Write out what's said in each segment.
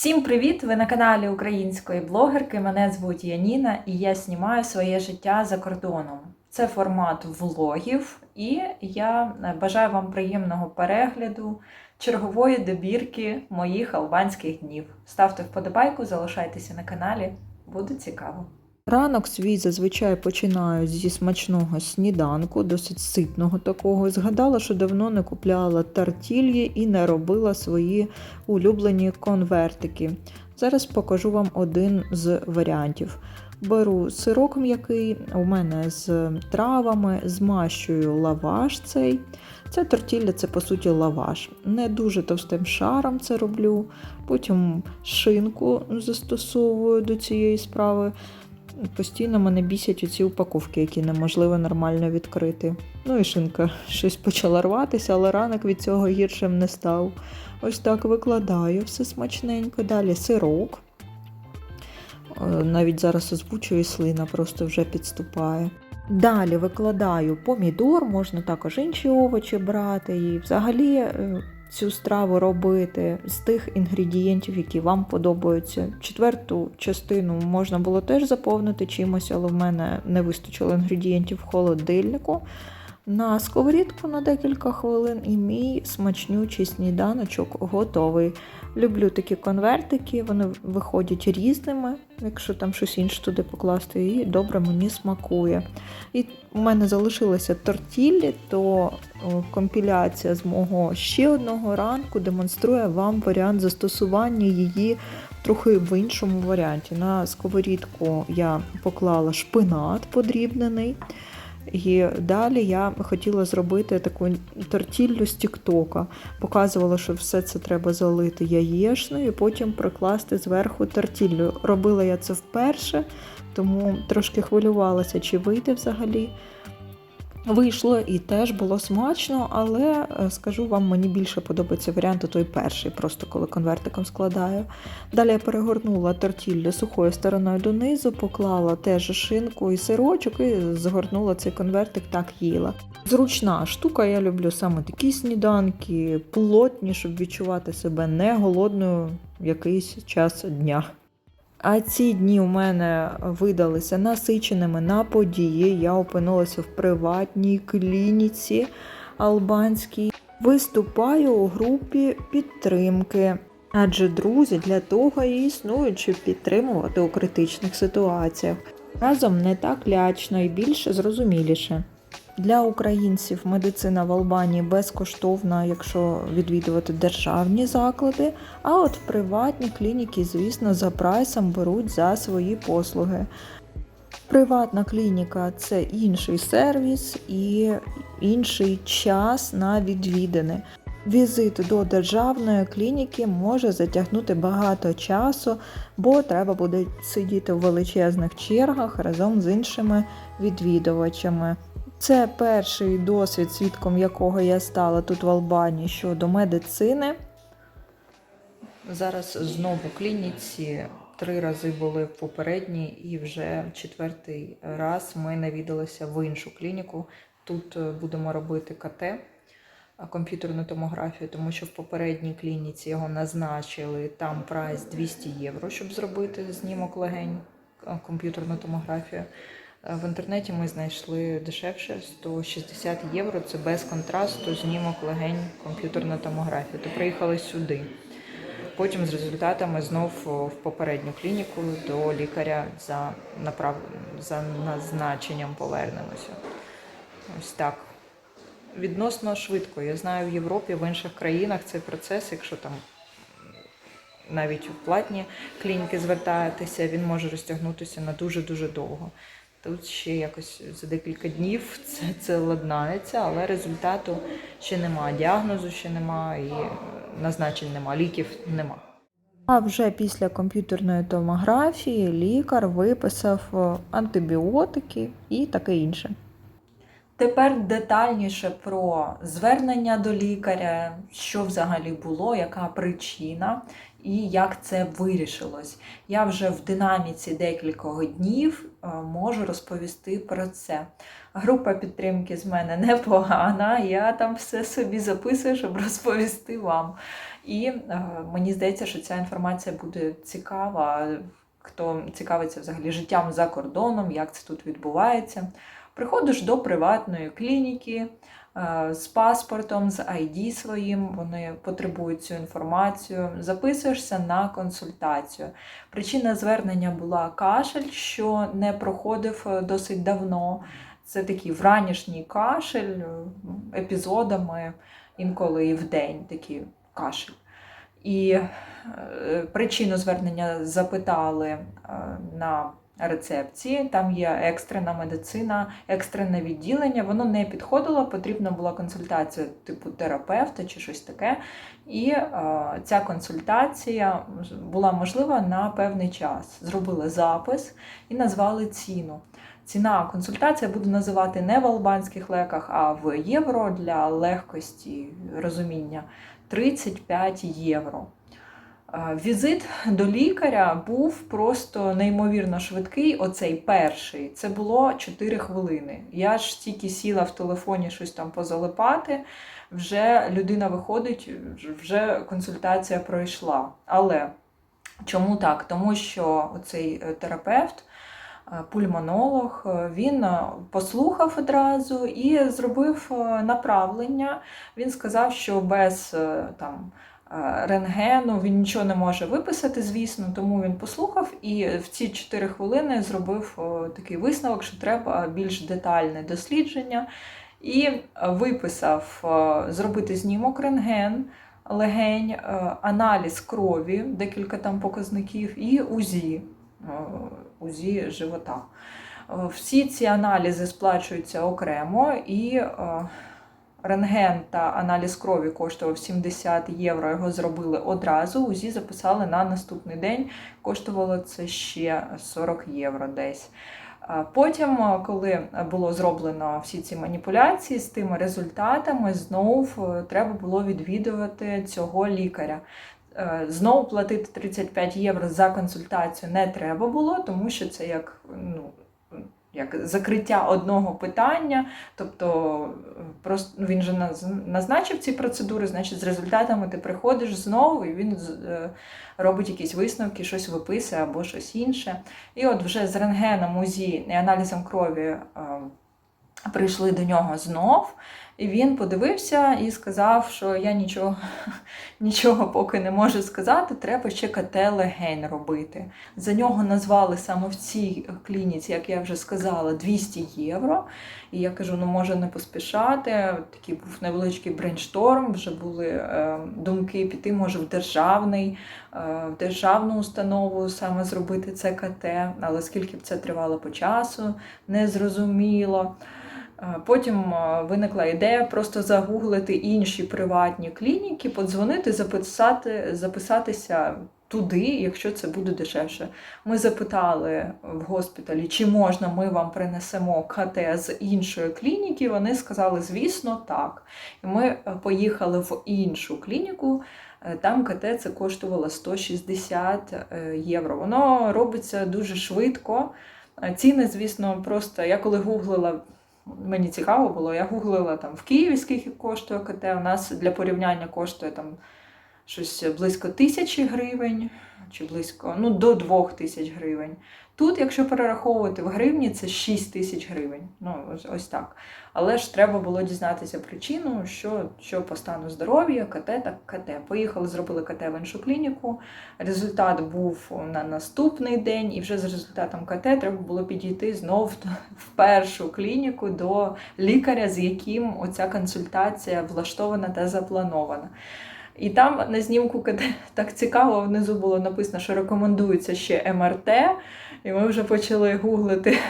Всім привіт! Ви на каналі української блогерки. Мене звуть Яніна і я знімаю своє життя за кордоном. Це формат влогів, і я бажаю вам приємного перегляду чергової добірки моїх албанських днів. Ставте вподобайку, залишайтеся на каналі, буде цікаво. Ранок свій зазвичай починаю зі смачного сніданку, досить ситного такого. Згадала, що давно не купляла тартільї і не робила свої улюблені конвертики. Зараз покажу вам один з варіантів. Беру сирок м'який, у мене з травами, змащую лаваш цей. Ця тортілля це по суті лаваш. Не дуже товстим шаром це роблю. Потім шинку застосовую до цієї справи. Постійно мене бісять оці упаковки, які неможливо нормально відкрити. Ну і шинка щось почала рватися, але ранок від цього гіршим не став. Ось так викладаю все смачненько. Далі сирок. Е, Навіть зараз озвучую і слина просто вже підступає. Далі викладаю помідор, можна також інші овочі брати. І взагалі е, цю страву робити з тих інгредієнтів, які вам подобаються. Четверту частину можна було теж заповнити чимось, але в мене не вистачило інгредієнтів в холодильнику. На сковорідку на декілька хвилин і мій смачнючий сніданочок готовий. Люблю такі конвертики, вони виходять різними, якщо там щось інше туди покласти, і добре мені смакує. І у мене залишилися тортіллі, то компіляція з мого ще одного ранку демонструє вам варіант застосування її трохи в іншому варіанті. На сковорідку я поклала шпинат подрібнений. І далі я хотіла зробити таку тортіллю з Тіктока. Показувала, що все це треба залити яєчною потім прикласти зверху тортіллю. Робила я це вперше, тому трошки хвилювалася, чи вийде взагалі. Вийшло і теж було смачно, але е, скажу вам, мені більше подобається варіант той перший, просто коли конвертиком складаю. Далі я перегорнула тортіллю сухою стороною донизу, поклала теж шинку і сирочок і згорнула цей конвертик, так їла. Зручна штука, я люблю саме такі сніданки, плотні, щоб відчувати себе не голодною якийсь час дня. А ці дні у мене видалися насиченими на події. Я опинилася в приватній клініці албанській. Виступаю у групі підтримки. Адже друзі для того і існують, щоб підтримувати у критичних ситуаціях. Разом не так лячно і більш зрозуміліше. Для українців медицина в Албанії безкоштовна, якщо відвідувати державні заклади. А от приватні клініки, звісно, за прайсом беруть за свої послуги. Приватна клініка це інший сервіс і інший час на відвідини. Візит до державної клініки може затягнути багато часу, бо треба буде сидіти в величезних чергах разом з іншими відвідувачами. Це перший досвід, свідком якого я стала тут в Албанії щодо медицини. Зараз знову в клініці. Три рази були в попередній, і вже четвертий раз ми навідалися в іншу клініку. Тут е, будемо робити КТ, комп'ютерну томографію, тому що в попередній клініці його назначили там прайс 200 євро, щоб зробити знімок легень, комп'ютерну томографію. Е, В інтернеті ми знайшли дешевше 160 євро. Це без контрасту, знімок легень, комп'ютерна томографія. То приїхали сюди. Потім з результатами знов в попередню клініку до лікаря за, направ... за назначенням повернемося. Ось так. Відносно швидко. Я знаю в Європі, в інших країнах цей процес, якщо там навіть у платні клініки звертаєтеся, він може розтягнутися на дуже-дуже довго. Тут ще якось за декілька днів це, це ладнається, але результату ще нема, діагнозу ще нема і е, назначень нема, ліків нема. А вже після комп'ютерної томографії лікар виписав е, антибіотики і таке інше. Тепер детальніше про звернення до лікаря, що взагалі було, яка причина і як це вирішилось. Я вже в динаміці декількох днів можу розповісти про це. Група підтримки з мене непогана, я там все собі записую, щоб розповісти вам. І е, мені здається, що ця інформація буде цікава, хто цікавиться взагалі життям за кордоном, як це тут відбувається. Приходиш до приватної клініки е, з паспортом, з ID своїм, вони потребують цю інформацію. Записуєшся на консультацію. Причина звернення була кашель, що не проходив е, досить давно. Це такий вранішній кашель е, епізодами, інколи і в день такий кашель. І е, причину звернення запитали е, на рецепції. Там є екстрена медицина, екстрене відділення. Воно не підходило, потрібна була консультація типу терапевта чи щось таке. І е, ця консультація була можлива на певний час. Зробили запис і назвали ціну. Ціна консультація буду називати не в албанських леках, а в євро для легкості розуміння 35 євро. Е, Візит до лікаря був просто неймовірно швидкий. Оцей перший. Це було 4 хвилини. Я ж тільки сіла в телефоні щось там позалипати. Вже людина виходить, вже консультація пройшла. Але чому так? Тому що цей терапевт, е, пульмонолог, е, він е, послухав одразу і зробив е, направлення. Він сказав, що без е, там. Е, Рентгену він нічого не може виписати, звісно, тому він послухав і в ці 4 хвилини зробив такий висновок, що треба більш детальне дослідження, і виписав зробити знімок рентген, легень, е, аналіз крові, декілька там показників, і УЗІ, УЗІ живота. Всі ці аналізи сплачуються окремо і. Рентген та аналіз крові коштував 70 євро. Його зробили одразу. УЗІ записали на наступний день. Коштувало це ще 40 євро десь. Потім, коли було зроблено всі ці маніпуляції з тими результатами, знов е, треба було відвідувати цього лікаря. Е, Знову платити 35 євро за консультацію не треба було, тому що це як ну, як закриття одного питання. Тобто е, просто ну, він же назначив ці процедури, значить, з результатами ти приходиш знову, і він е, робить якісь висновки, щось виписує або щось інше. І от вже з рентгеном, УЗІ і аналізом крові е, прийшли до нього знов. І він подивився і сказав, що я нічого, нічого поки не можу сказати, треба ще КТ легень робити. За нього назвали саме в цій клініці, як я вже сказала, 200 євро. І я кажу, ну може не поспішати. Такий був невеличкий брейншторм, вже були е, думки піти, може, в державний, е, в державну установу саме зробити це КТ, але скільки б це тривало по часу, незрозуміло. Е, Потім е, виникла ідея просто загуглити інші приватні клініки, подзвонити, записати, записатися туди, якщо це буде дешевше. Ми запитали в госпіталі, чи можна ми вам принесемо КТ з іншої клініки. Вони сказали, звісно, так. І ми е, поїхали в іншу клініку. Е, Там КТ це коштувало 160 е, євро. Воно робиться дуже швидко. Е, Ціни, звісно, просто я коли гуглила. Мені цікаво було, я гуглила там в Києві, скільки коштує КТ. У нас для порівняння коштує там щось близько тисячі гривень, чи близько ну, до двох тисяч гривень. Тут, якщо перераховувати в гривні, це 6 тисяч гривень. Ну, ось, ось так. Але ж треба було дізнатися причину, що, що по стану здоров'я, КТ так КТ. Поїхали, зробили КТ в іншу клініку. Результат був на наступний день, і вже з результатом КТ треба було підійти знов в першу клініку до лікаря, з яким оця консультація влаштована та запланована. І там на знімку так цікаво внизу було написано, що рекомендується ще МРТ. І ми вже почали гуглити.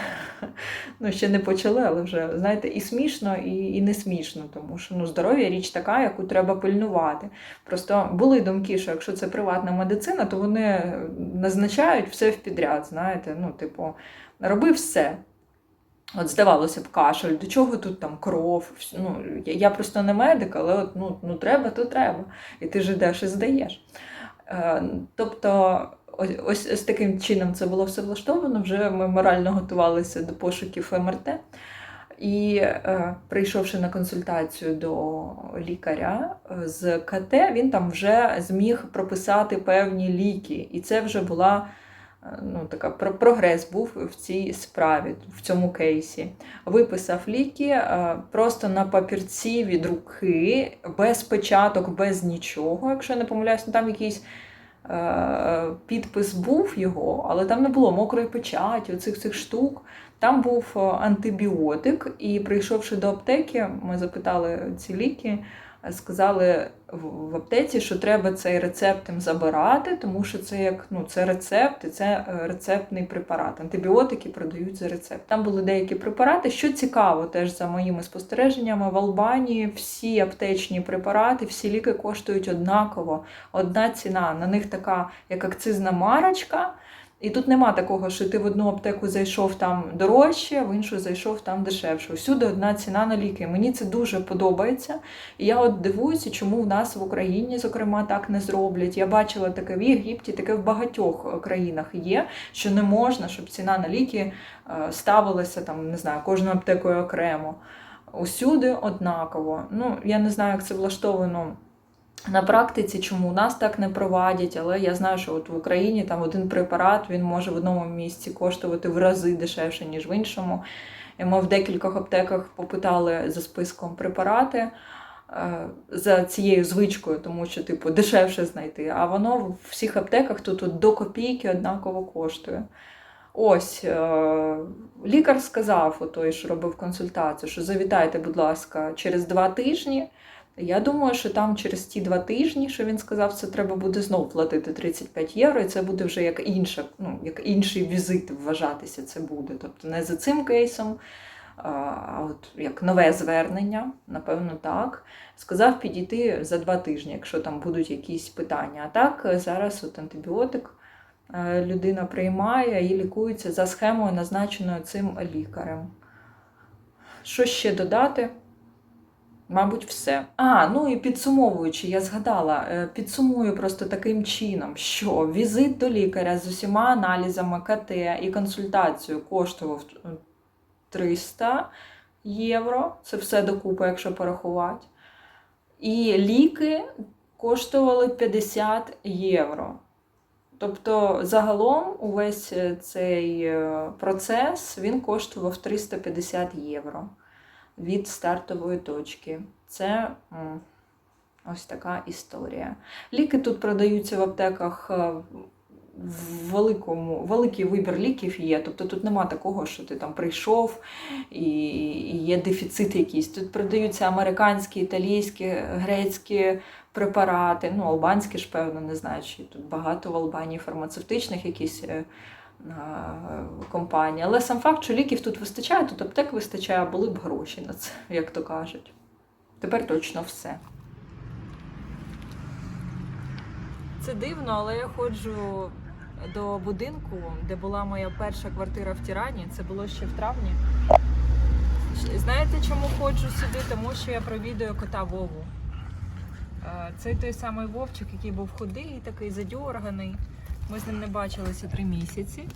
Ну, ще не почали, але вже, знаєте, і смішно, і, і не смішно, тому що ну, здоров'я річ така, яку треба пильнувати. Просто були думки, що якщо це приватна медицина, то вони назначають все в підряд, знаєте, ну, типу, роби все. От здавалося б, кашель, до чого тут там кров? Ну, я, просто не медик, але от, ну, ну треба, то треба. І ти ж йдеш і здаєш. Е, тобто, ось, ось, ось таким чином це було все влаштовано. Вже ми морально готувалися до пошуків МРТ. І е, прийшовши на консультацію до лікаря е, з КТ, він там вже зміг прописати певні ліки. І це вже була ну, така про- прогрес був в цій справі, в цьому кейсі. Виписав ліки е, просто на папірці від руки, без печаток, без нічого. Якщо я не помиляюсь, ну, там якийсь. е, Підпис був його, але там не було мокрої печаті, оцих цих штук. Там був е, антибіотик, і прийшовши до аптеки, ми запитали ці ліки, сказали в аптеці, що треба цей рецепт їм забирати, тому що це як ну, це рецепт, і це е, рецептний препарат. Антибіотики продають за рецепт. Там були деякі препарати. Що цікаво, теж за моїми спостереженнями, в Албанії всі аптечні препарати, всі ліки коштують однаково. Одна ціна. На них така як акцизна марочка. І тут нема такого, що ти в одну аптеку зайшов там дорожче, в іншу зайшов там дешевше. Всюди одна ціна на ліки. Мені це дуже подобається. І я от дивуюся, чому в нас в Україні, зокрема, так не зроблять. Я бачила таке в Єгипті, таке в багатьох е, країнах є, що не можна, щоб ціна на ліки е, ставилася там, не знаю, кожною аптекою окремо. Усюди однаково. Ну, я не знаю, як це влаштовано. На практиці, чому у нас так не провадять, але я знаю, що от в Україні там один препарат він може в одному місці коштувати в рази дешевше, ніж в іншому. І ми в декількох аптеках попитали за списком препарати е, за цією звичкою, тому що, типу, дешевше знайти. А воно в всіх аптеках тут от до копійки однаково коштує. Ось е, лікар сказав, той, що робив консультацію, що завітайте, будь ласка, через два тижні. Я думаю, що там через ті два тижні, що він сказав, це треба буде знов платити 35 євро, і це буде вже як інша, ну, як інший візит вважатися це буде. Тобто не за цим кейсом, а от як нове звернення, напевно, так. Сказав підійти за два тижні, якщо там будуть якісь питання. А так е, зараз от антибіотик е, людина приймає і лікується за схемою, назначеною цим лікарем. Що ще додати? Мабуть, все. А, ну і підсумовуючи, я згадала, е, підсумую просто таким чином, що візит до лікаря з усіма аналізами КТ і консультацією коштував е, 300 євро. Це все докупи, якщо порахувати. І ліки коштували 50 євро. Тобто, загалом увесь е, цей е, процес він коштував 350 євро від стартової точки. Це ось така історія. Ліки тут продаються в аптеках е, в великому, великий вибір ліків є. Тобто тут нема такого, що ти там прийшов і, є дефіцит якийсь. Тут продаються американські, італійські, грецькі препарати, ну, албанські ж, певно, не знаю, чи тут багато в Албанії фармацевтичних якісь. Е, Компанії. Але сам факт, що ліків тут вистачає, тут аптек вистачає, були б гроші на це, як то кажуть. Тепер точно все. Це дивно, але я ходжу до будинку, де була моя перша квартира в Тірані. Це було ще в травні. Знаєте, чому ходжу сюди? Тому що я провідую кота Вову. Е, Це той самий Вовчик, який був худий, такий задьорганий. Ми з ним не бачилися три місяці.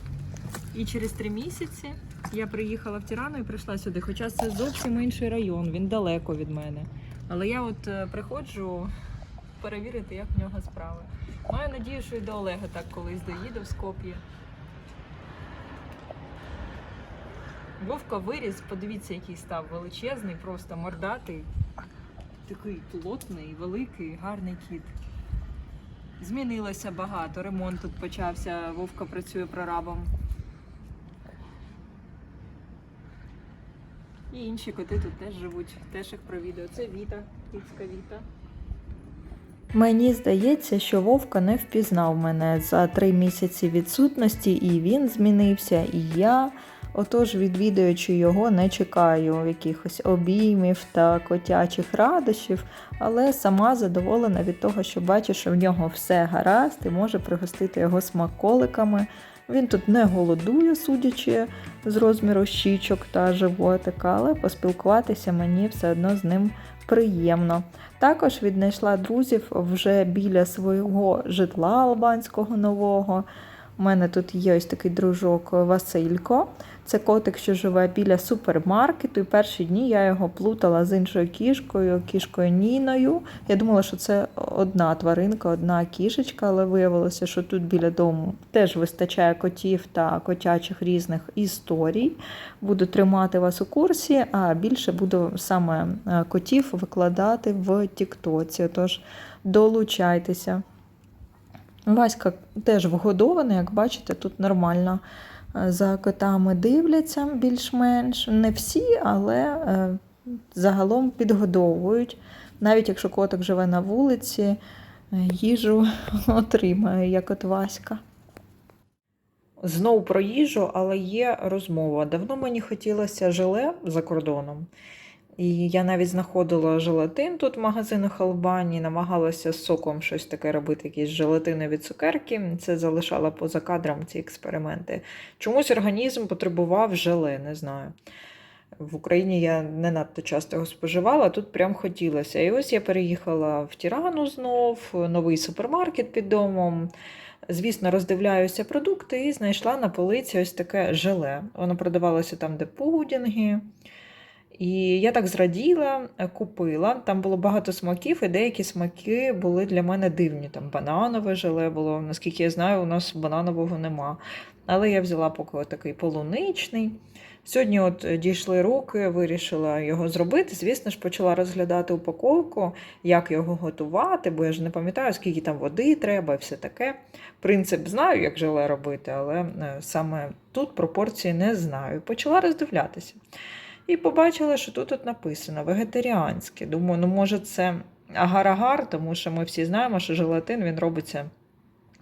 І через три місяці я приїхала в Тірану і прийшла сюди. Хоча це зовсім інший район, він далеко від мене. Але я от е, приходжу перевірити, як в нього справи. Маю надію, що і до Олега так колись доїду в Скоп'є. Вовка виріс, подивіться, який став величезний, просто мордатий. Такий плотний, великий, гарний кіт. Змінилося багато. Ремонт тут почався. Вовка працює прорабом. І інші коти тут теж живуть, теж їх провідую. Це Віта, кітська Віта. Мені здається, що Вовка не впізнав мене за три місяці відсутності, і він змінився, і я. Отож, відвідуючи його, не чекаю якихось обіймів та котячих радощів, але сама задоволена від того, що бачу, що в нього все гаразд і може пригостити його смаколиками Він тут не голодує, судячи з розміру щічок та животика, але поспілкуватися мені все одно з ним приємно. Також віднайшла друзів вже біля свого житла албанського нового. У мене тут є ось такий дружок Василько. Це котик, що живе біля супермаркету. І перші дні я його плутала з іншою кішкою, кішкою Ніною. Я думала, що це одна тваринка, одна кішечка, але виявилося, що тут біля дому теж вистачає котів та котячих різних історій. Буду тримати вас у курсі, а більше буду саме е, котів викладати в Тіктоці. Тож долучайтеся. Васька теж вгодований, як бачите, тут нормально е, за котами дивляться більш-менш. Не всі, але е, загалом підгодовують. Навіть якщо котик живе на вулиці, е, їжу отримає, як от Васька. Знову про їжу, але є розмова. Давно мені хотілося желе за кордоном. І я навіть знаходила желатин тут в магазинах Албанії, намагалася з соком щось таке робити, якісь желатинові цукерки. Це залишала поза кадром ці експерименти. Чомусь організм потребував желе, не знаю. В Україні я не надто часто його споживала, тут прям хотілося. І ось я переїхала в Тірану знов, новий супермаркет під домом. Звісно, роздивляюся продукти і знайшла на полиці ось таке желе. Воно продавалося там, де пудінги. І я так зраділа, е, купила. Там було багато смаків, і деякі смаки були для мене дивні. Там бананове желе було, наскільки я знаю, у нас бананового нема. Але я взяла поки такий полуничний. Сьогодні от е, дійшли руки, вирішила його зробити. Звісно ж, почала розглядати упаковку, як його готувати, бо я ж не пам'ятаю, скільки там води треба і все таке. Принцип знаю, як желе робити, але е, саме тут пропорції не знаю. Почала роздивлятися. І побачила, що тут от написано вегетаріанське. Думаю, ну може це агар-агар, тому що ми всі знаємо, що желатин він робиться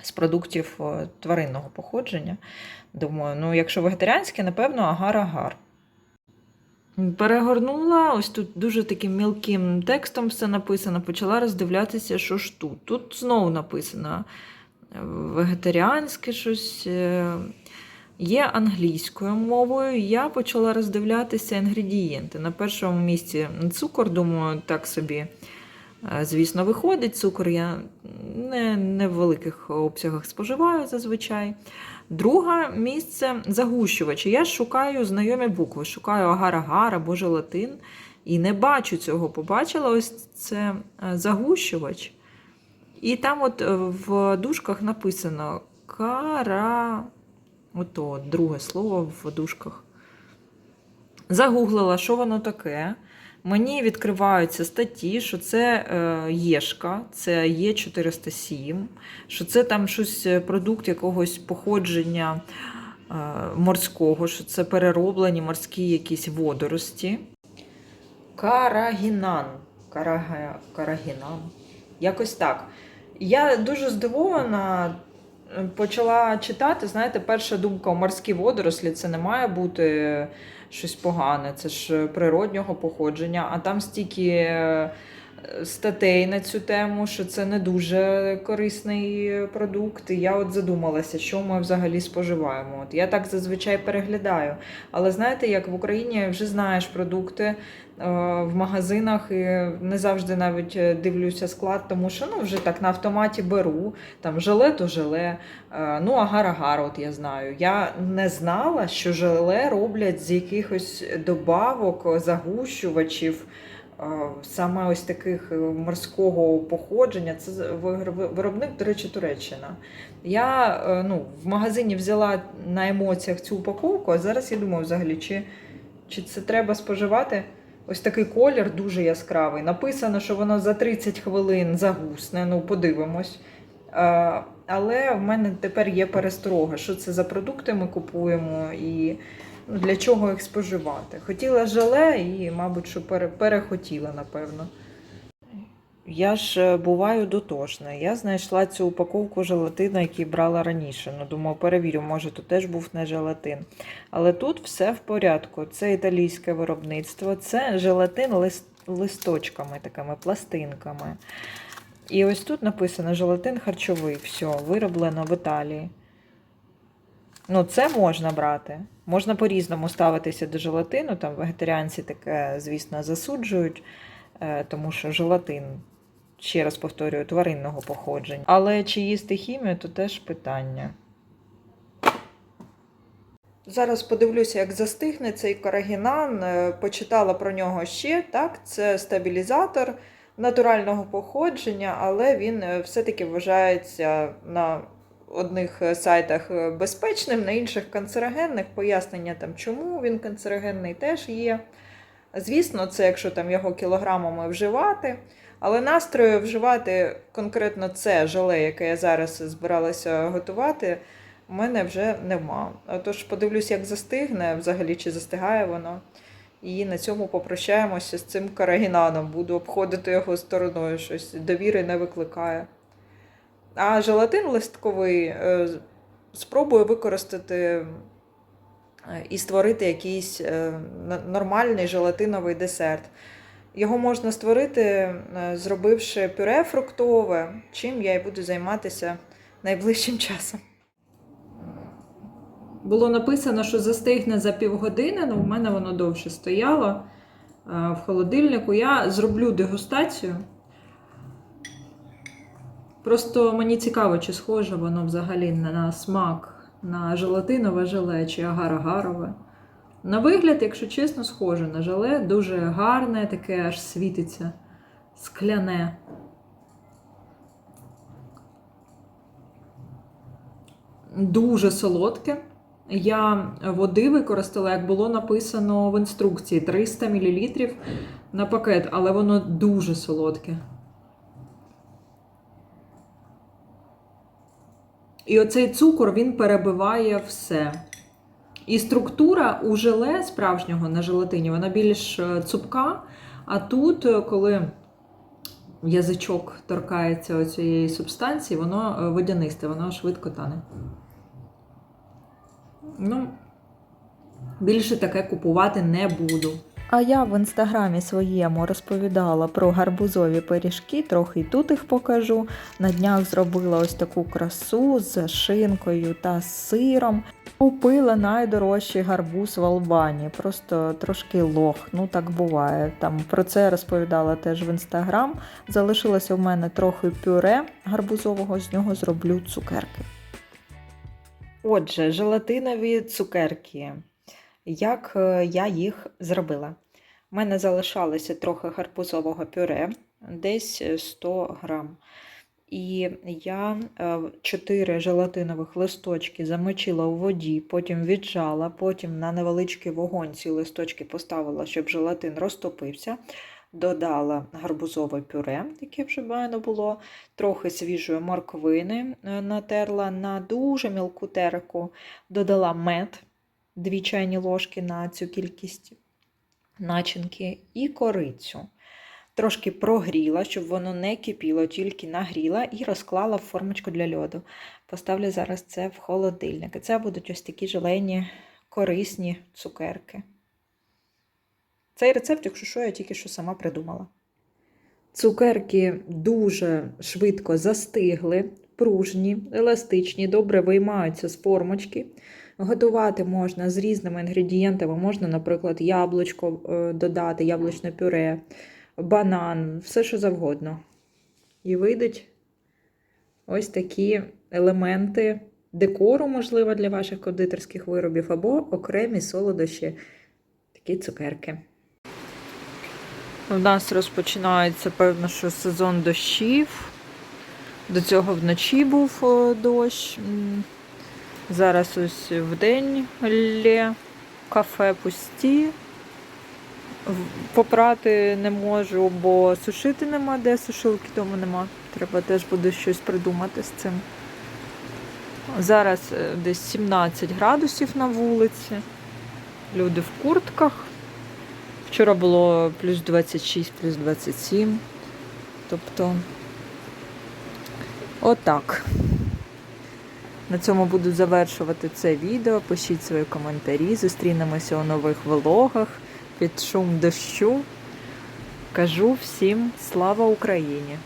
з продуктів е, тваринного походження. Думаю, ну якщо вегетаріанське, напевно, агар-агар. Перегорнула, ось тут дуже таким мілким текстом все написано, почала роздивлятися, що ж тут. Тут знову написано е, вегетаріанське щось. Є англійською мовою. Я почала роздивлятися інгредієнти. На першому місці цукор, думаю, так собі, е, звісно, виходить. Цукор я не, не в великих обсягах споживаю зазвичай. Друге місце загущувачі. Я шукаю знайомі букви, шукаю агар-агар або желатин. І не бачу цього. Побачила ось це е, загущувач. І там от е, в дужках написано кара. Ото друге слово в дужках. Загуглила, що воно таке. Мені відкриваються статті, що це е, Єшка, це Є407, що це там щось е, продукт якогось походження е, морського, що це перероблені морські якісь водорості. Карагінан. Карага... Карагінан. Якось так. Я дуже здивована. Почала читати, знаєте, перша думка у морські водорослі це не має бути щось погане, це ж природнього походження, а там стільки статей на цю тему, що це не дуже корисний продукт. І я от задумалася, що ми взагалі споживаємо. От я так зазвичай переглядаю. Але знаєте, як в Україні вже знаєш продукти е, в магазинах і не завжди навіть е, дивлюся склад, тому що ну вже так на автоматі беру. Там желе то желе, е, ну агар-агар, от я знаю. Я не знала, що желе роблять з якихось добавок, загущувачів. Саме ось таких е, морського походження, це виробник, до речі, Туреччина. Я е, ну, в магазині взяла на емоціях цю упаковку, а зараз я думаю, взагалі, чи, чи це треба споживати? Ось такий колір дуже яскравий. Написано, що воно за 30 хвилин загусне. Ну, подивимось. Але в мене тепер є пересторога, що це за продукти ми купуємо і для чого їх споживати. Хотіла желе і, мабуть, що перехотіла, напевно. Я ж е, буваю дотошна. Я знайшла цю упаковку желатину, який брала раніше. Ну, думаю, перевірю, може, тут теж був не желатин. Але тут все в порядку. Це італійське виробництво, це желатин лист, листочками, такими пластинками. І ось тут написано желатин харчовий. Все, вироблено в Італії. Ну, це можна брати. Можна по-різному ставитися до желатину. Там вегетаріанці таке, звісно, засуджують, е, тому що желатин, ще раз повторюю, тваринного походження. Але чи їсти хімію, то теж питання. Зараз подивлюся, як застигне цей карагінан. Е, Почитала про нього ще. Так, це стабілізатор натурального походження, але він е, все-таки вважається на одних е, сайтах е, безпечним, на інших канцерогенних. Пояснення там, чому він канцерогенний, теж є. Звісно, це якщо там його кілограмами вживати. Але настрою вживати конкретно це желе, яке я зараз збиралася готувати, у мене вже нема. Тож подивлюсь, як застигне, взагалі чи застигає воно. І на цьому попрощаємося з цим карагінаном. Буду обходити його стороною, щось довіри не викликає. А желатин листковий е, спробую використати е, і створити якийсь е, нормальний желатиновий десерт. Його можна створити, зробивши пюре фруктове, чим я і буду займатися найближчим часом. Було написано, що застигне за півгодини, але в мене воно довше стояло в холодильнику. Я зроблю дегустацію. Просто мені цікаво, чи схоже воно взагалі на смак на желатинове желе чи агар-агарове. На вигляд, якщо чесно, схоже на желе, дуже гарне, таке аж світиться, скляне. Дуже солодке. Я води використала, як було написано в інструкції, 300 мл на пакет, але воно дуже солодке. І оцей цукор він перебиває все. І структура у желе справжнього на желатині, вона більш е, цупка. А тут, е, коли язичок торкається цієї субстанції, воно е, водянисте, воно швидко тане. Ну, більше таке купувати не буду. А я в інстаграмі своєму розповідала про гарбузові пиріжки, трохи й тут їх покажу. На днях зробила ось таку красу з шинкою та сиром. Купила найдорожчий гарбуз в Албанії, просто трошки лох, ну так буває. Там про це розповідала теж в інстаграм. Залишилося в мене трохи пюре гарбузового, з нього зроблю цукерки. Отже, желатинові цукерки. Як е, я їх зробила? У мене залишалося трохи гарбузового пюре, десь 100 грам. І я 4 желатинових листочки замочила у воді, потім віджала, потім на невеличкий вогонь ці листочки поставила, щоб желатин розтопився. Додала гарбузове пюре, яке вже в мене було, трохи свіжої морквини е, натерла на дуже мілку терку, додала мед, 2 чайні ложки на цю кількість начинки і корицю. Трошки прогріла, щоб воно не кипіло, тільки нагріла і розклала в формочку для льоду. Поставлю зараз це в холодильник. Це будуть ось такі желейні корисні цукерки. Цей рецепт, якщо що, я тільки що сама придумала. Цукерки дуже швидко застигли, пружні, еластичні, добре виймаються з формочки. Готувати можна з різними інгредієнтами. Можна, наприклад, яблучко е, додати, яблучне пюре, банан, все що завгодно. І вийдуть ось такі елементи декору, можливо, для ваших кондитерських виробів, або окремі солодощі, такі цукерки. У нас розпочинається, певно, що сезон дощів. До цього вночі був дощ. Зараз ось вдень лє, кафе пусті. Попрати не можу, бо сушити нема, де сушилки тому нема. Треба теж буде щось придумати з цим. Зараз е, десь 17 градусів на вулиці. Люди в куртках. Вчора було плюс 26, плюс 27. Тобто, отак. На цьому буду завершувати це відео. Пишіть свої коментарі. Зустрінемося у нових влогах під шум дощу. Кажу всім слава Україні!